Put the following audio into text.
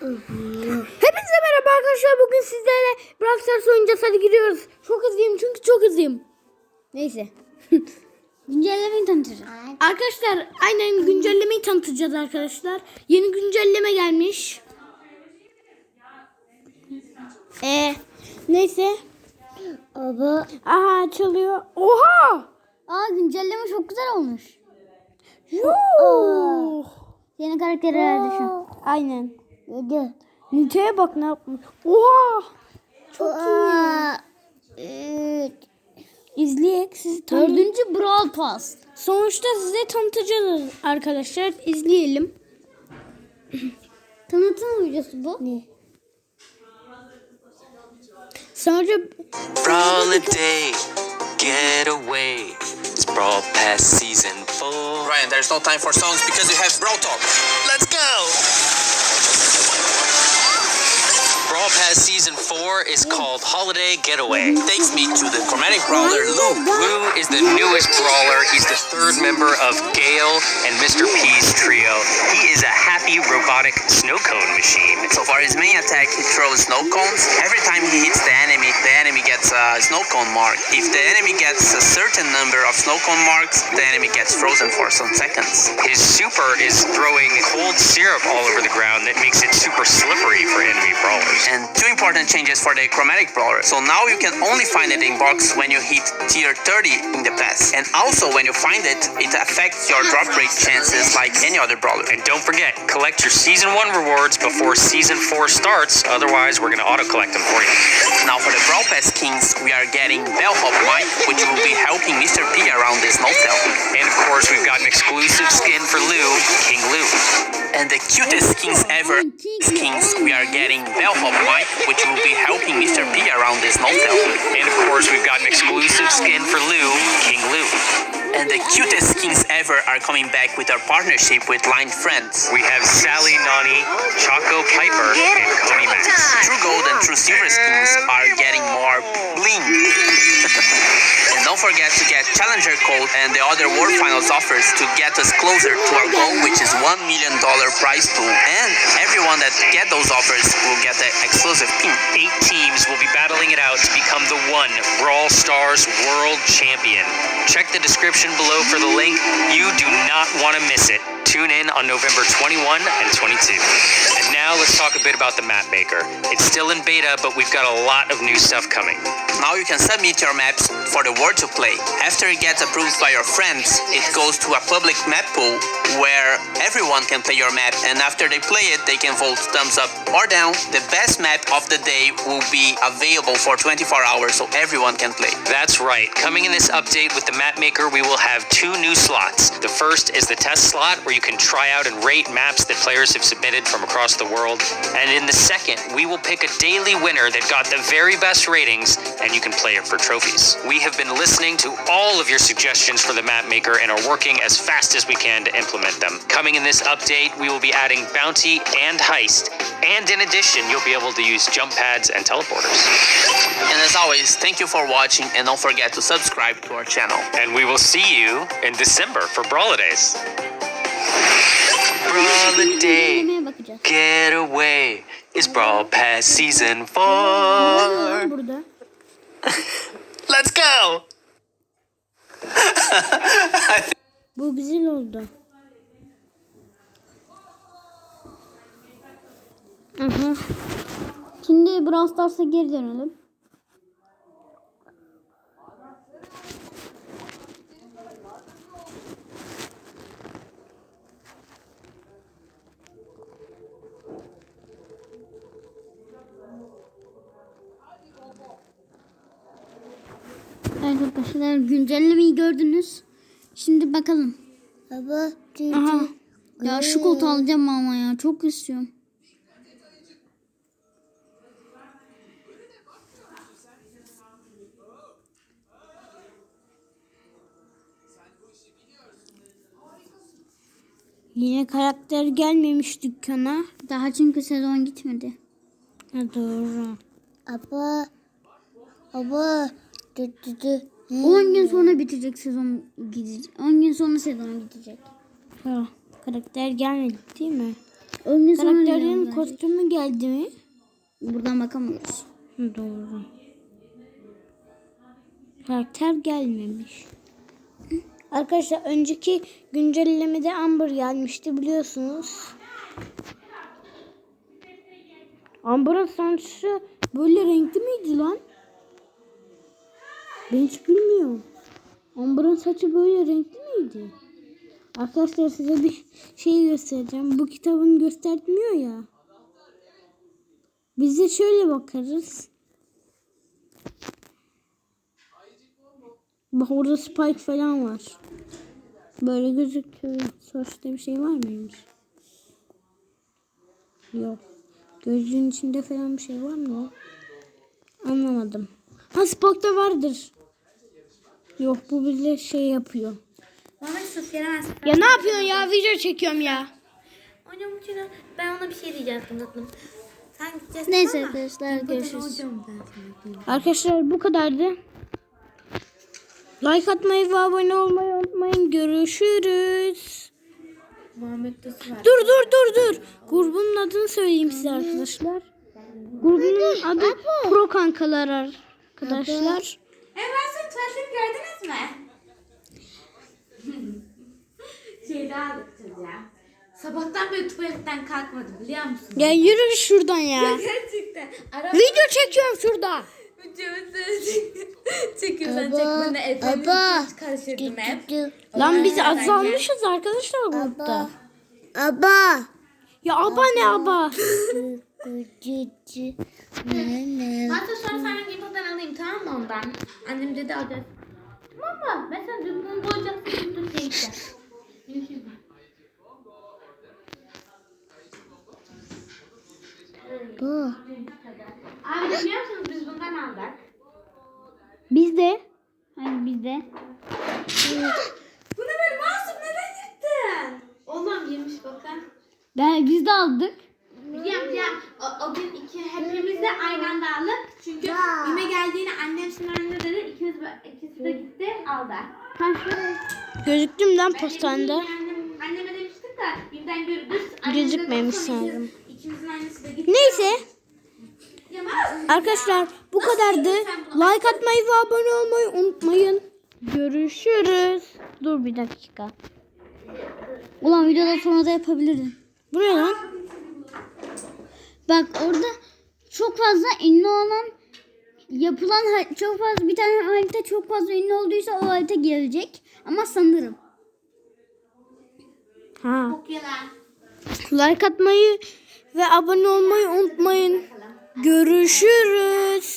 Hepinize merhaba arkadaşlar. Bugün sizlerle Brawl Stars oynayacağız. Hadi gidiyoruz. Çok hızlıyım çünkü çok hızlıyım. Neyse. Güncellemeyi tanıtacağım. Arkadaşlar aynen güncellemeyi tanıtacağız arkadaşlar. Yeni güncelleme gelmiş. Ee, neyse. Baba. Aha çalıyor. Oha! Aa güncelleme çok güzel olmuş. Yuh! Yeni karakterler düşün. Aynen. Yedi. Nite'ye bak ne yapmış. Oha! Çok iyi. İzleyek sizi tanı- Dördüncü Brawl Pass. Sonuçta size tanıtacağız arkadaşlar. İzleyelim. Tanıtım videosu bu. Ne? Sonra Brawl a day, get away. It's Brawl Pass Season 4. Ryan, there's no time for songs because you have Brawl Talk. Let's Season 4 is called Holiday Getaway. Takes me to the chromatic brawler Lou. Lou is the newest brawler. He's the third member of Gale and Mr. P's trio. He is a happy robotic snow cone machine. So far, his main attack, he throws snow cones. Every time he hits the enemy, the enemy gets a snow cone mark. If the enemy gets a certain number of snow cone marks, the enemy gets frozen for some seconds. His super is throwing cold syrup all over the ground that makes it super slippery for enemy brawlers. And two important changes for the chromatic brawler. So now you can only find it in box when you hit tier 30 in the pass. And also when you find it, it affects your drop rate chances like any other brawler. And don't forget, collect your season one rewards before season four starts. Otherwise, we're gonna auto collect them for you. Now for the Brawl Pass Kings, we are getting Bellhop Mike, which will be helping Mr. P around this motel. And of course, we've got an exclusive skin for Lou, King Lou. And the cutest skins ever, Kings, we are getting Bellhop Mike, which will be helping Mr. P around this motel. And of course, we've got an exclusive skin for Lou, King Lou. And the cutest skins ever are coming back with our partnership with Line Friends. We have Sally Nani, Choco Piper, and Cody Max. True Gold and True Silver skins are getting more bling. Don't forget to get Challenger Code and the other World Finals offers to get us closer to our goal, which is $1 million prize pool. And everyone that get those offers will get the exclusive pin. Eight teams will be battling it out to become the one Brawl Stars World Champion. Check the description below for the link. You do not want to miss it. Tune in on November 21 and 22. And now let's talk a bit about the map maker. It's still in beta, but we've got a lot of new stuff coming. Now you can submit your maps for the world to play. After it gets approved by your friends, it goes to a public map pool where everyone can play your map. And after they play it, they can vote thumbs up or down. The best map of the day will be available for 24 hours so everyone can play. That's right. Coming in this update with the map maker, we will have two new slots. The first is the test slot where you can try out and rate maps that players have submitted from across the world. And in the second, we will pick a daily winner that got the very best ratings and you can play it for trophies. We have been listening to all of your suggestions for the map maker and are working as fast as we can to implement them. Coming in this update, we will be adding bounty and heist. And in addition, you'll be able to use jump pads and teleporters. And as always, thank you for watching and don't forget to subscribe to our channel. And we will see you in December for Brawladays. Güncellemeye bakacağız. get away. It's Brawl Pass Season 4. Var burada. Let's go! Bu güzel oldu. Aha. Şimdi Brawl Stars'a geri dönelim. Evet arkadaşlar güncellemeyi gördünüz. Şimdi bakalım. Baba. Aha. Ya şu koltuğu alacağım ama ya çok istiyorum. Yine karakter gelmemiş dükkana. Daha çünkü sezon gitmedi. Ha, doğru. Aba. Aba. 10 gün sonra bitecek sezon gidecek. 10 gün sonra sezon gidecek. Ha, karakter gelmedi değil mi? 10 gün sonra Karakterlerin diyorum kostümü geldi mi? Buradan bakamıyoruz. Hı, Doğru. Karakter gelmemiş. Arkadaşlar önceki güncellemede Amber gelmişti biliyorsunuz. Amber'ın saçı böyle renkli miydi lan? Ben hiç bilmiyorum. Amber'ın saçı böyle renkli miydi? Arkadaşlar size bir şey göstereceğim. Bu kitabını göstermiyor ya. Biz de şöyle bakarız. Bak orada spike falan var. Böyle gözüküyor. Sonuçta bir şey var mıymış? Yok. Gözlüğün içinde falan bir şey var mı? Anlamadım. Ha spike'da vardır. Yok bu bize şey yapıyor. Muhammed sus gelemezsin. Ya ne yapıyorsun ya? Video çekiyorum ya. Hocam uçuna ben ona bir şey diyecektim tatlım. Sen gideceksin Neyse ama- arkadaşlar görüşürüz. Arkadaşlar bu kadardı. Like atmayı ve abone olmayı unutmayın. Görüşürüz. Dur dur dur dur. Grubun adını söyleyeyim size arkadaşlar. Grubun adı Pro Kankalar arkadaşlar. E tuvaletini gördünüz mü? Şeyde aldık çocuğa. Sabahtan beri tuvaletten kalkmadı biliyor musun? Ya yürü şuradan ya. Gerçekten. Ara Video çekiyorum şurada. çekiyorsan Baba, çekmene efendim karıştırdım hep. Lan biz azalmışız arkadaşlar grupta. Aba. Ya aba ne aba? Hatta sonra ondan? Annem dedi alacağız. Tamam mı? Ben sana bunu boyayacaksın. Dur değiştir. Görüşürüz. Bu. Abi biliyor musunuz biz bundan aldık. Biz de. Hayır biz de. Bu ne böyle masum neden yırttın? Oğlum yemiş bakın. Ben biz de aldık. Biliyorum biliyorum. O, o gün iki, hepimiz de aynı anda aldık. Çünkü ikisi de gitti aldı. Gözüktüm lan Ben postanede. Annem, anneme demiştik da Bim'den görürüz. De Gözükmemiş sanırım. İkimizin annesi de gitti. Neyse. Arkadaşlar bu kadardı. Like atmayı ve abone olmayı unutmayın. Görüşürüz. Dur bir dakika. Ulan videoda sonra da yapabilirdin. Bu ne lan? Bak orada çok fazla ünlü olan yapılan çok fazla bir tane harita çok fazla ünlü olduysa o harita gelecek. Ama sanırım. Ha. Like atmayı ve abone olmayı unutmayın. Görüşürüz.